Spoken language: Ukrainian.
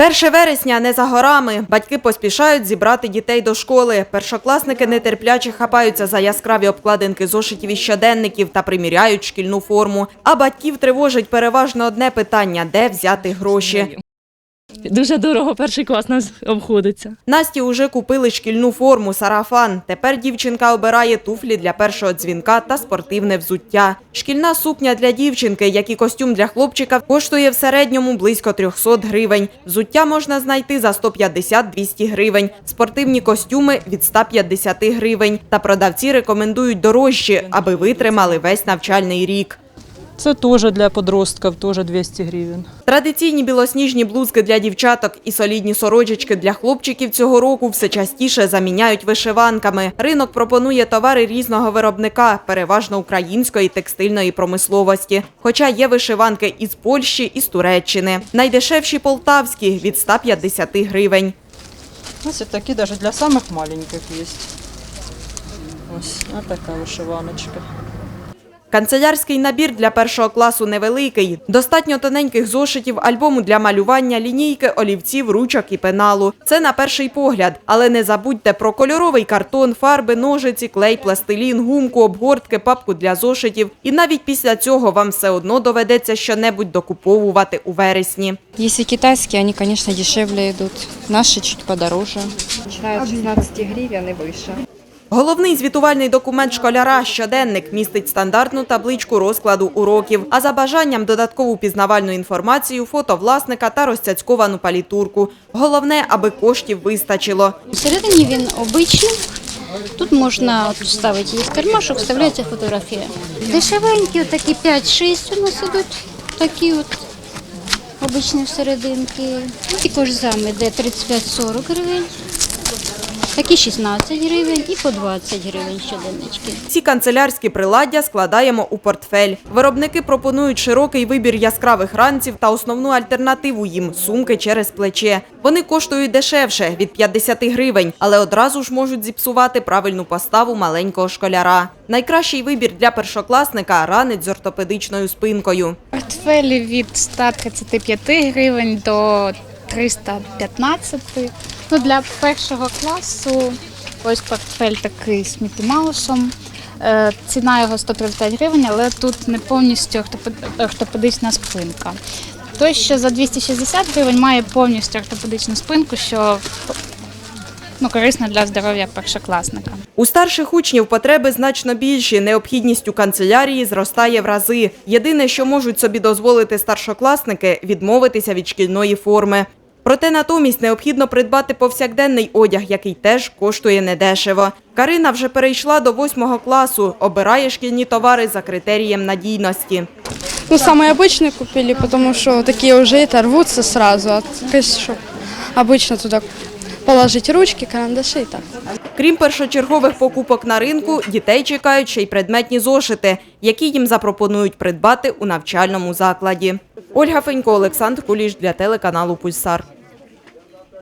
1 вересня не за горами. Батьки поспішають зібрати дітей до школи. Першокласники нетерпляче хапаються за яскраві обкладинки зошитів і щоденників та приміряють шкільну форму. А батьків тривожить переважно одне питання – де взяти гроші. Дуже дорого перший клас нас обходиться. Насті уже купили шкільну форму сарафан. Тепер дівчинка обирає туфлі для першого дзвінка та спортивне взуття. Шкільна сукня для дівчинки, як і костюм для хлопчика, коштує в середньому близько 300 гривень. Взуття можна знайти за 150-200 гривень. Спортивні костюми від 150 гривень. Та продавці рекомендують дорожчі, аби витримали весь навчальний рік. Це теж для подростків, теж 200 гривень. Традиційні білосніжні блузки для дівчаток і солідні сорочечки для хлопчиків цього року все частіше заміняють вишиванками. Ринок пропонує товари різного виробника, переважно української текстильної промисловості. Хоча є вишиванки із Польщі і з Туреччини. Найдешевші полтавські від 150 гривень. Ось такі навіть для самих маленьких є. Ось така вишиваночка. Канцелярський набір для першого класу невеликий. Достатньо тоненьких зошитів, альбому для малювання, лінійки, олівців, ручок і пеналу. Це на перший погляд. Але не забудьте про кольоровий картон, фарби, ножиці, клей, пластилін, гумку, обгортки, папку для зошитів. І навіть після цього вам все одно доведеться щонебудь докуповувати у вересні. Если китайские, они, конечно, дешевле идут. Наши чуть подороже. Починає з 16 гривень і вище. Головний звітувальний документ школяра щоденник містить стандартну табличку розкладу уроків, а за бажанням додаткову пізнавальну інформацію, фото власника та розцяцьковану палітурку. Головне, аби коштів вистачило. Всередині він обичний. Тут можна от вставити є кармашок, вставляється фотографія. Дешевенькі, такі 5-6 у нас ідуть. Такі от обичні всерединки. Ті кожзами, де 35-40 гривень. Такі 16 гривень і по 20 гривень щоденнички. Ці канцелярські приладдя складаємо у портфель. Виробники пропонують широкий вибір яскравих ранців та основну альтернативу їм сумки через плече. Вони коштують дешевше від 50 гривень, але одразу ж можуть зіпсувати правильну поставу маленького школяра. Найкращий вибір для першокласника ранець з ортопедичною спинкою. Портфелі від 135 гривень до 315. Ну, для першого класу ось портфель такий з Мікі Маусом. Е, Ціна його 135 гривень, але тут не повністю ортопед- ортопедична спинка. Той, що за 260 гривень, має повністю ортопедичну спинку, що ну, корисно для здоров'я першокласника. У старших учнів потреби значно більші. Необхідність у канцелярії зростає в рази. Єдине, що можуть собі дозволити старшокласники – відмовитися від шкільної форми. Проте натомість необхідно придбати повсякденний одяг, який теж коштує недешево. Карина вже перейшла до восьмого класу, обирає шкільні товари за критерієм надійності. Ну, самые обычные купили, потому что такие уже это рвутся сразу. А то есть, чтоб обычно туда положить ручки, карандаши и так. Крім першочергових покупок на ринку, дітей чекають ще й предметні зошити, які їм запропонують придбати у навчальному закладі. Ольга Фенько, Олександр Куліш для телеканалу Пульсар.